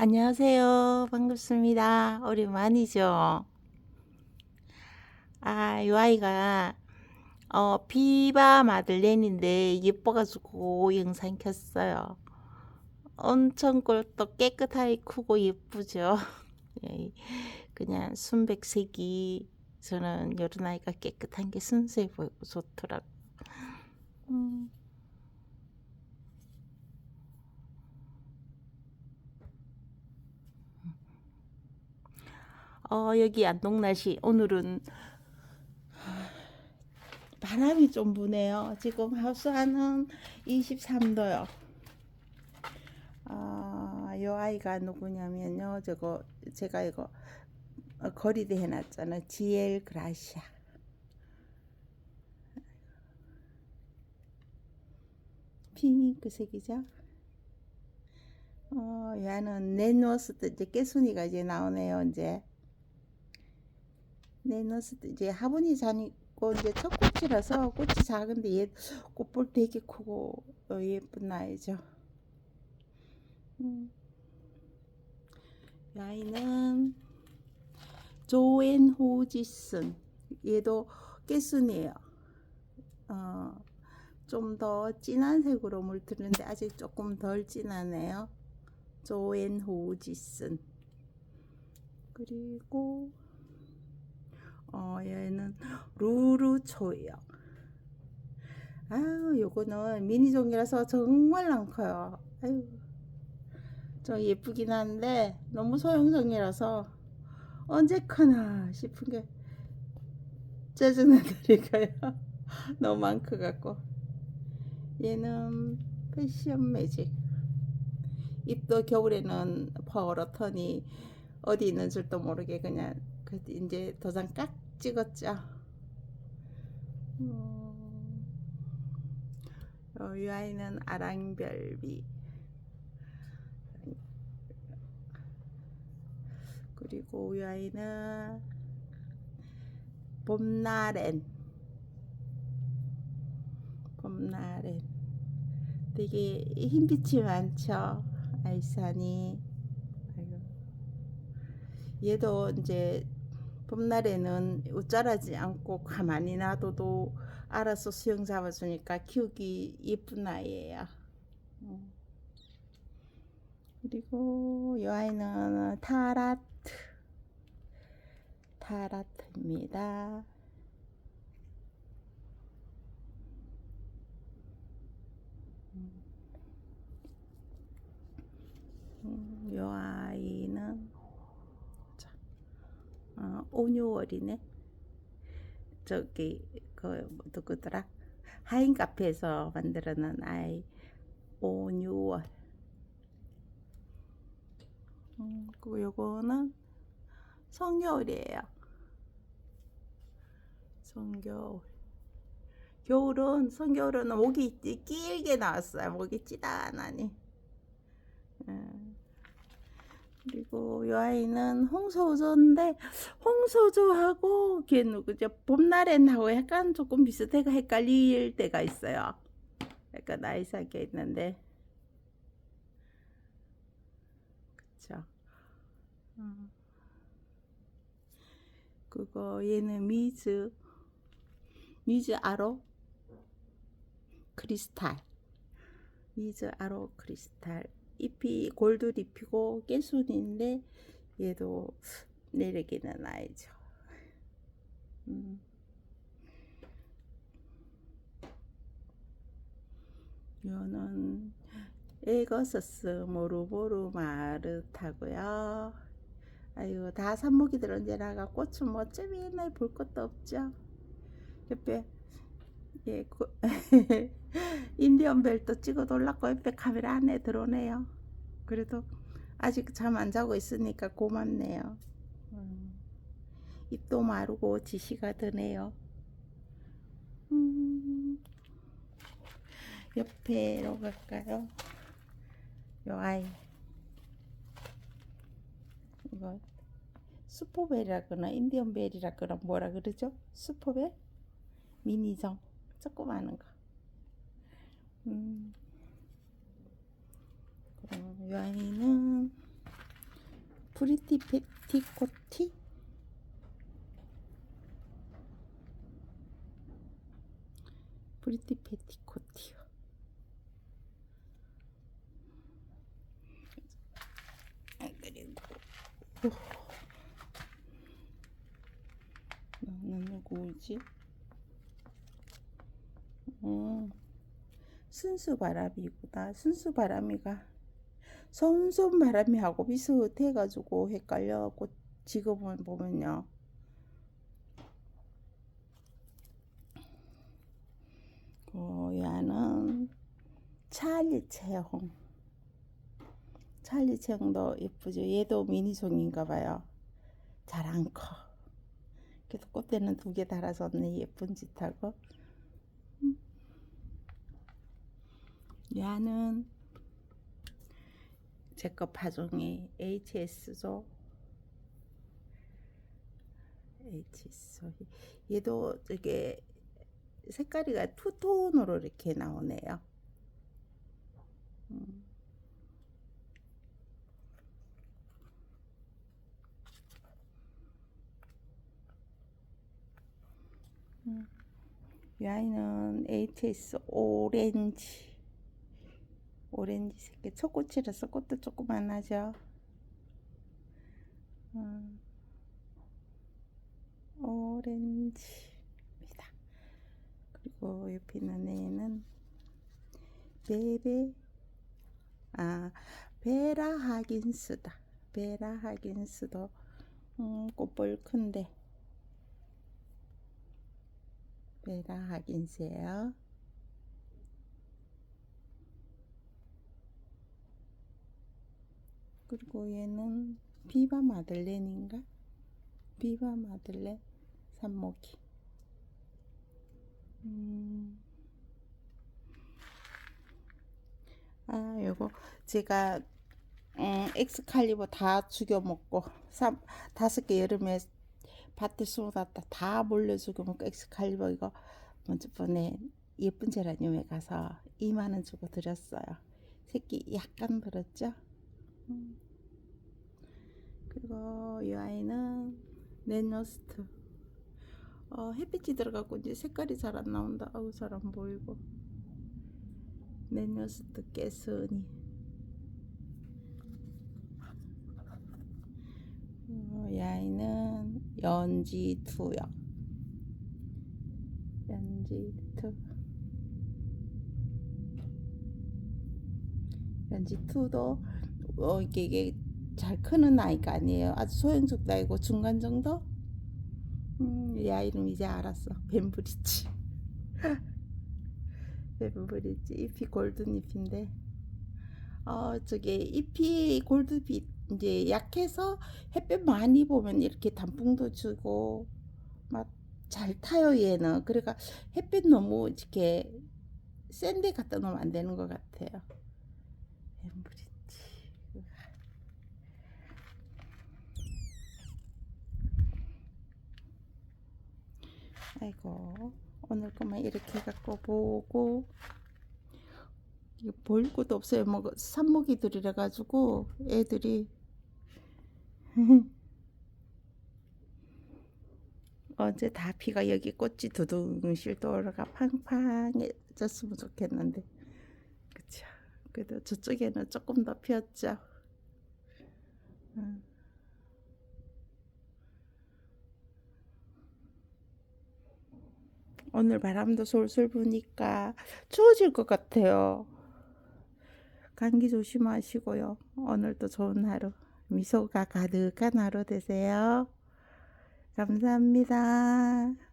안녕하세요. 반갑습니다. 오랜만이죠. 아, 이 아이가 어, 비바 마들렌인데 예뻐가지고 영상 켰어요. 엄청 꼴도 깨끗하게 크고 예쁘죠. 예, 그냥 순백색이 저는 이런 아이가 깨끗한 게 순수해 보이고 좋더라고. 음. 어, 여기 안동 날씨 오늘은 바람이 좀 부네요. 지금 하수하는 23도요. 아, 요 아이가 누구냐면요. 저거 제가 이거 어, 거리대 해놨잖아. 지엘 그라시아. 핑크색이죠. 어, 얘는 내놓았을 때 이제 깨순이가 이제 나오네요. 이제 내놓았을 때 이제 화분이 자니고 이제 첫 꽃이라서 꽃이 작은데 얘 꽃볼 되게 크고 어, 예쁜 아이죠. 음. 이 아이는 조앤 호지슨 얘도 깨순이에요. 어, 좀 더 진한 색으로 물드는데 아직 조금 덜 진하네요. 조앤 호지슨 그리고 어 얘는 루루초예요. 아유 요거는 미니 종이라서 정말 안 커요. 아유 저 예쁘긴 한데 너무 소형종이라서 언제 크나 싶은 게 짜증나더니까요. 너무 많고 갖고 얘는 패션 매직 잎도 겨울에는 버릇하니 어디 있는 줄도 모르게 그냥 그 이제 도장 깍 찍었죠. 음, 어, 이 아이는 아랑별비 그리고 이 아이는 봄나렌 봄나렌 되게 흰빛이 많죠 아이고. 얘도 이제 봄날에는 웃자라지 않고 가만히 놔둬도 알아서 수영 잡아주니까 키우기 예쁜 아이예요. 음. 그리고 이 아이는 타라트 타라트입니다. 음, 오뉴월이네. 저기 그 누구더라? 하인 카페에서 만들어놓은 아이 오뉴월. 음, 그리고 요거는 성겨울이에요. 성겨울. 겨울은 성겨울은 목이 길게 나왔어요. 목이 찌다 나니. 음. 그리고 이 아이는 홍소조인데 홍소조하고 걔 누구죠? 봄날엔하고 약간 조금 비슷해가 헷갈릴 때가 있어요. 약간 나이 삭혀 있는데 그쵸? 음. 그거 얘는 미즈 미즈 아로 크리스탈 미즈 아로 크리스탈 잎이 골드잎이고 깨순인데 얘도 내리기는 아이죠. 음. 요는 에거서스 모루보루 마르타고요. 아이고 다 삽목이들 언제 나가 꽃은 뭐 어차피 옛날 볼 것도 없죠. 옆에 예, 그, 인디언 벨도 찍어 놀랐고 옆에 카메라 안에 들어오네요. 그래도 아직 잠 안 자고 있으니까 고맙네요. 음, 입도 마르고 지시가 드네요. 음, 옆에로 갈까요? 요 아이. 이거 슈퍼벨이라 그러나 인디언 벨이라 그러나 뭐라 그러죠? 슈퍼벨? 미니정. 조그마한 거. 음. 그럼 이 아이는 프리티 페티코티 프리티 페티코티요. 아, 그리고 너는 누구지? 음, 순수 바람이구나. 순수 바람이가 손손 바람이하고 비슷해가지고 헷갈려갖고 지금은 보면요. 고야는 찰리 채홍. 찰리 채홍도 예쁘죠. 얘도 미니송인가 봐요. 잘 안 커. 그래도 꽃대는 두 개 달아줬네. 예쁜 짓 하고. 음. 얘는 제거 파종이 HS죠. HS. 얘도 이게 색깔이가 투톤으로 이렇게 나오네요. 음. 음. 이 아이는 HS 오렌지. 오렌지 색깔 초꽃이라서 꽃도 조그만하죠. 음. 오렌지입니다. 그리고 옆에 있는 애는 베베 아 베라 하긴스다. 베라 하긴스도 음, 꽃볼 큰데 베라 하긴스예요. 그리고 얘는 비바 마들렌인가? 비바 마들렌 산모기. 음. 아, 요거 제가 음, 엑스칼리버 다 죽여 먹고 삼 다섯 개 여름에 밭에 쏟았다 다 몰려 죽여 먹고 엑스칼리버 이거 먼저 번에 예쁜 제라늄에 가서 2만 원 주고 드렸어요. 새끼 약간 들었죠? 음. 그리고 이 아이는 네노스트. 어, 햇빛이 들어가고 이제 색깔이 잘 안 나온다. 아우 잘 안 보이고. 네노스트 깨스니. 어, 이 아이는 연지투요. 연지투. 연지투도 어, 이게, 이게 잘 크는 아이가 아니에요. 아주 소형적도 아니고 중간 정도? 음, 이 아이는 이제 알았어. 뱀브리지. 뱀브리지. 잎이 골든 잎인데. 어, 저게 잎이 골드빛, 이제 약해서 햇볕 많이 보면 이렇게 단풍도 주고, 막 잘 타요, 얘는. 그러니까 햇빛 너무 이렇게 센데 갖다 놓으면 안 되는 것 같아요. 뱀브리지. 아이고 오늘 그만 이렇게 갖고 보고 볼 것도 없어요. 뭐 산모기들이라 가지고 애들이 언제 다 피가 여기 꽃이 두둥실 돌아가 팡팡해졌으면 좋겠는데. 그쵸. 그래도 저쪽에는 조금 더 피었죠. 음. 오늘 바람도 솔솔 부니까 추워질 것 같아요. 감기 조심하시고요. 오늘도 좋은 하루, 미소가 가득한 하루 되세요. 감사합니다.